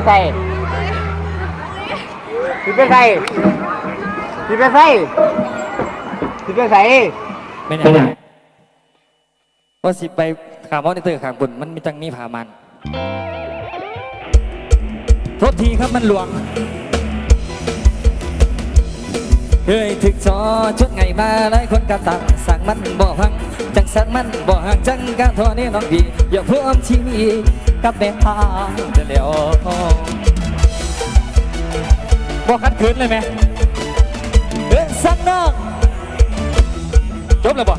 ยี่ใส่พี่เป็นใส่พี่เป็นใส่พี่เป็นใส่ไม่แน่ว่าสิไปขามอนิเตอร์ขางบนมันมีจังมีผามันโทษทีครับมันหลวงเคยถึกจอชุดไงมาหลายคนกะตักสั่งมันบ่พังจังสั่งมันบ่ห่างจังกะทอนี่น้องพี่อย่าเพิ่มชีวิต กับแม่พางเดี๋ยวบอกคัดขืนเลยไหมเอ้ยสั่งน้องจบแล้วบ่